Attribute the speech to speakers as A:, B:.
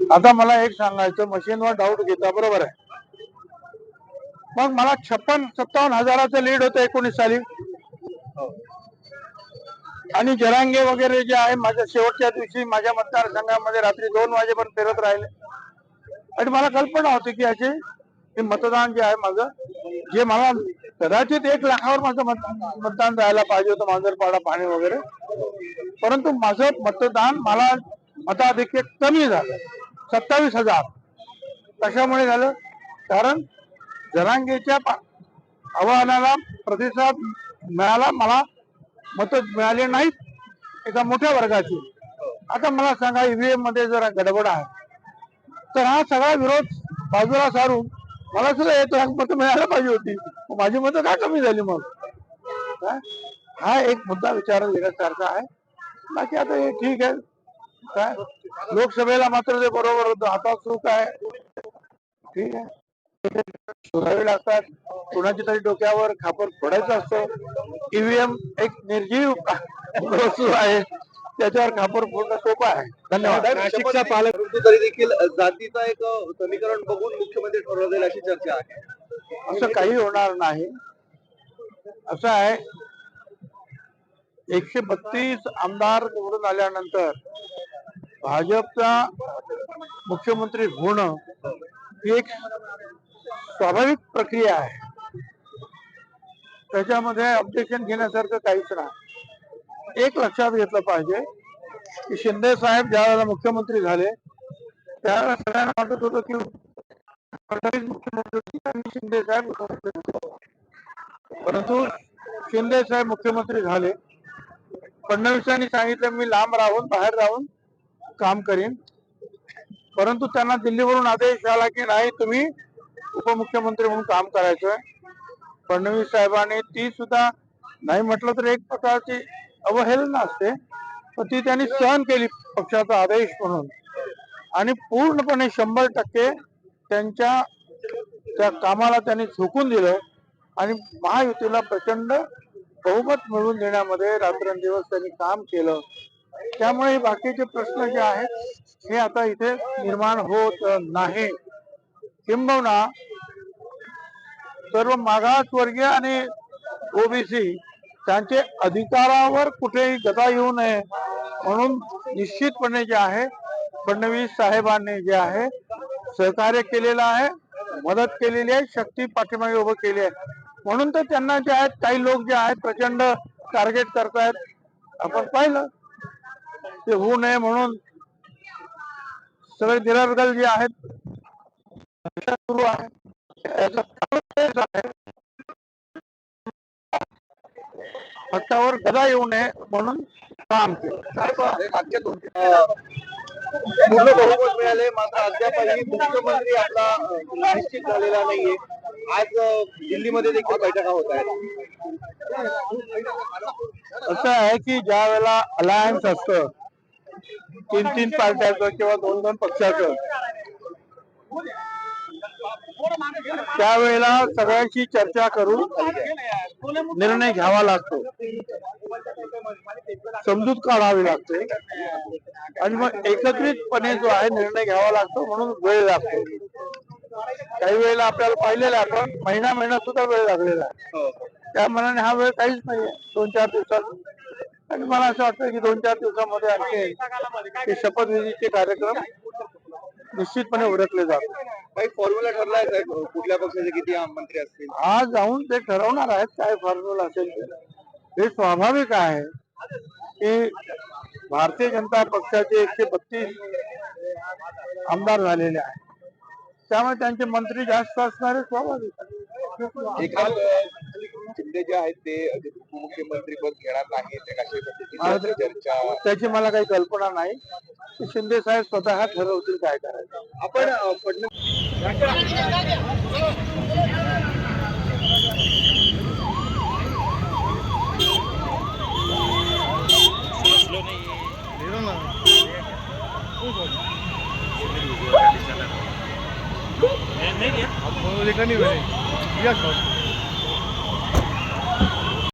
A: आता मला एक सांगायचं मशीनवर डाऊट घेता बरोबर आहे. मग मला छप्पन सत्तावन्न हजाराचं लीड होतं एकोणीस साली. आणि जरांगे वगैरे जे आहे माझ्या शेवटच्या दिवशी माझ्या मतदारसंघामध्ये रात्री दोन वाजेपर्यंत फिरत राहिले. आणि मला कल्पना होती की याचे हे मतदान जे आहे माझं जे मला कदाचित एक लाखावर माझं मतदान जायला पाहिजे होतं मांजरपाडा पाणी वगैरे. परंतु माझं मतदान मला मताधिक्य कमी झालं. सत्तावीस हजार. कशामुळे झालं? कारण जरांगेच्या पा- आवाहनाला प्रतिसाद मिळाला मला मत मिळाले नाहीत एका मोठ्या वर्गाची. आता मला सांगा ईव्हीएममध्ये जरा गडबड आहे. तर हा सगळा विरोध बाजूला सारून मला सुद्धा येतो मतं मिळायला पाहिजे होती. माझी मतं का कमी झाली मग? काय? हा एक मुद्दा विचार घेण्यासारखा आहे. बाकी आता हे ठीक आहे. काय? लोकसभेला मात्र ते बरोबर होतं. आता सुख आहे ठीक आहे. शोधावे लागतात. कुणाच्या तरी डोक्यावर खापर फोडायचं असतं. ईव्हीएम एक निर्जीव वस्तू आहे. त्याच्यावर खापर फोडणं सोपं आहे. धन्यवाद.
B: नाशिकचा पालक तरी देखील जातीचा एक समीकरण बघून मुख्यमंत्री ठरवलं जाईल अशी चर्चा आहे.
A: असं काही होणार नाही. असं आहे. एकशे बत्तीस आमदार निवडून आल्यानंतर भाजपचा मुख्यमंत्री होणं ही एक स्वाभाविक प्रक्रिया आहे. त्याच्यामध्ये ऑब्जेक्शन घेण्यासारखं काहीच नाही. एक लक्षात घेतलं पाहिजे की शिंदे साहेब ज्या वेळेला मुख्यमंत्री झाले त्यावेळेला सगळ्यांना वाटत होतं की फडणवीस मुख्यमंत्री आणि शिंदे साहेब मुख्यमंत्री परंतु शिंदे साहेब मुख्यमंत्री झाले. फडणवीसांनी सांगितलं मी लांब राहून बाहेर राहून काम करीन. परंतु त्यांना दिल्लीवरून आदेश आला की नाही तुम्ही उपमुख्यमंत्री म्हणून काम करायचंय. फडणवीस साहेबांनी ती सुद्धा नाही म्हटलं तर एक प्रकारची अवहेलना असते. पण ती त्यांनी सहन केली पक्षाचा आदेश म्हणून. आणि पूर्णपणे शंभर टक्के त्यांच्या त्या कामाला त्यांनी झोकून दिलं आणि महायुतीला प्रचंड बहुमत मिळवून देण्यामध्ये रात्रंदिवस त्यांनी काम केलं. त्यामुळे बाकीचे प्रश्न जे आहेत हे आता इथे निर्माण होत नाही. किंबहुना सर्व मागासवर्गीय आणि ओबीसी त्यांचे अधिकारावर कुठेही गदा येऊ नये म्हणून निश्चितपणे जे आहे फडणवीस साहेबांनी जे आहे सहकार्य केलेलं आहे मदत केलेली आहे शक्ती पाठीमागे उभं केली आहे. म्हणून तर त्यांना जे आहेत काही लोक जे आहेत प्रचंड टार्गेट करतायत. आपण पाहिलं ते होऊ नये म्हणून सगळे निरर्गल जे आहेत सुरू आहे. पक्षावर गदा येऊ नये म्हणून काम केलं?
B: पूर्ण बहुमत मिळाले. मात्र अद्यापही मुख्यमंत्री आपला निश्चित झालेला नाहीये. आज दिल्लीमध्ये देखील बैठका होत आहेत.
A: असं आहे की ज्या वेळेला अलायन्स असतं तीन तीन पार्ट्याचं किंवा दोन दोन पक्षाचं. त्यावेळेला सगळ्यांशी चर्चा करून निर्णय घ्यावा लागतो. समजूत काढावी लागते. आणि मग एकत्रितपणे जो आहे निर्णय घ्यावा लागतो म्हणून वेळ लागतो. काही वेळेला आपल्याला पाहिलेलं आपण महिना महिना सुद्धा वेळ लागलेला आहे. त्या मनाने हा वेळ काहीच नाहीये. दोन चार दिवसात आणि मला असं वाटतं की दोन चार दिवसामध्ये आणखी शपथविधीचे कार्यक्रम निश्चितपणे उरकले जातात
B: काही फॉर्म्युला ठरलाय कुठल्या पक्षाचे किती मंत्री असतील?
A: आज जाऊन ते ठरवणार आहेत काय फॉर्म्युला असेल हे स्वाभाविक आहे की भारतीय जनता पक्षाचे एकशे बत्तीस आमदार झालेले आहेत. त्यामुळे त्यांचे मंत्री जास्त असणारे स्वाभाविक
B: शिंदे जे आहेत ते उपमुख्यमंत्री पद घेणार नाही चर्चा
A: त्याची मला काही कल्पना नाही. शिंदे साहेब स्वतः ठरवतील काय करायचं.
B: आपण अ, फडणवीस
C: नहीं नहीं